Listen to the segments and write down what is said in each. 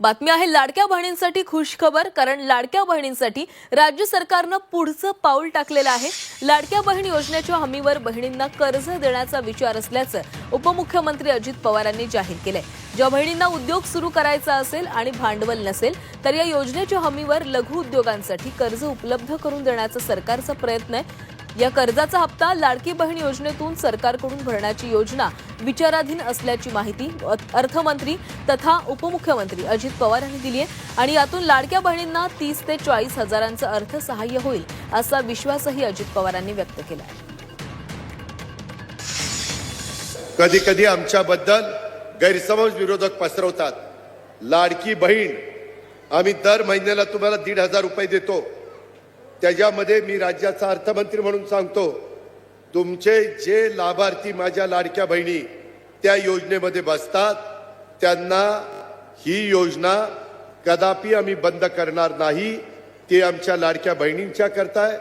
बातमी आहे लाडक्या बहिणींसाठी खुशखबर कारण लाडक्या बहिणींसाठी राज्य सरकारनं पुढचं पाऊल टाकलेलं आहे. लाडक्या बहीण योजनेच्या हमीवर बहिणींना कर्ज देण्याचा विचार असल्याचं उपमुख्यमंत्री अजित पवारांनी जाहीर केलंय. ज्या बहिणींना उद्योग सुरू करायचा असेल आणि भांडवल नसेल तर या योजनेच्या हमीवर लघु उद्योगांसाठी कर्ज उपलब्ध करून देण्याचा सरकारचा प्रयत्न आहे. या कर्जाचा हप्ता लाडकी बहीण योजनेतून सरकारकडून भरण्याची योजना विचाराधीन असल्याची माहिती अर्थमंत्री तथा उपमुख्यमंत्री अजित पवार यांनी दिली आहे. आणि यातून लाडक्या बहिणींना तीस ते चाळीस हजारांचं अर्थसहाय्य होईल असा विश्वासही अजित पवारांनी व्यक्त केला कधी कधी आमच्याबद्दल गैरसमज विरोधक पसरवतात. लाडकी बहीण आम्ही दर महिन्याला तुम्हाला दीड हजार रुपये देतो. त्याच्यामध्ये मी राज्याचा अर्थमंत्री म्हणून सांगतो तुमचे जे लाभार्थी माझ्या लाडक्या बहिणी त्या योजनेमध्ये बसतात त्यांना ही योजना कदापि आम्ही बंद करणार नाही. ते आमच्या लाडक्या बहिणींच्या करताय.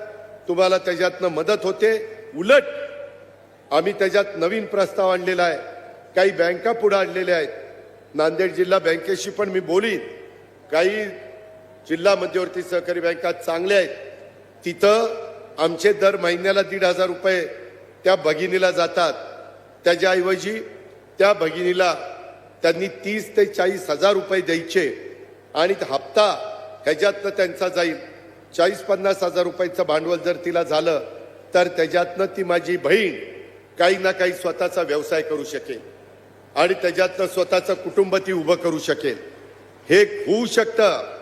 तुम्हाला त्याच्यातनं मदत होते. उलट आम्ही त्याच्यात नवीन प्रस्ताव आणलेला आहे. काही बँका पुढे आणलेल्या आहेत. नांदेड जिल्हा बँकेशी पण मी बोलीन. काही जिल्हा मध्यवर्ती सहकारी बँका चांगल्या आहेत. तिथं आमचे दर महिन्याला दीड हजार रुपये त्या भगिनीला जातात. त्याच्याऐवजी त्या भगिनीला त्यांनी तीस ते चाळीस हजार रुपये द्यायचे. आणि हप्ता ह्याच्यातनं त्यांचा जाईल. चाळीस पन्नास हजार रुपयाचं भांडवल जर तिला झालं तर त्याच्यातनं ती माझी बहीण काही ना काही स्वतःचा व्यवसाय करू शकेल. आणि त्याच्यातनं स्वतःचं कुटुंब ती उभं करू शकेल. हे होऊ शकतं.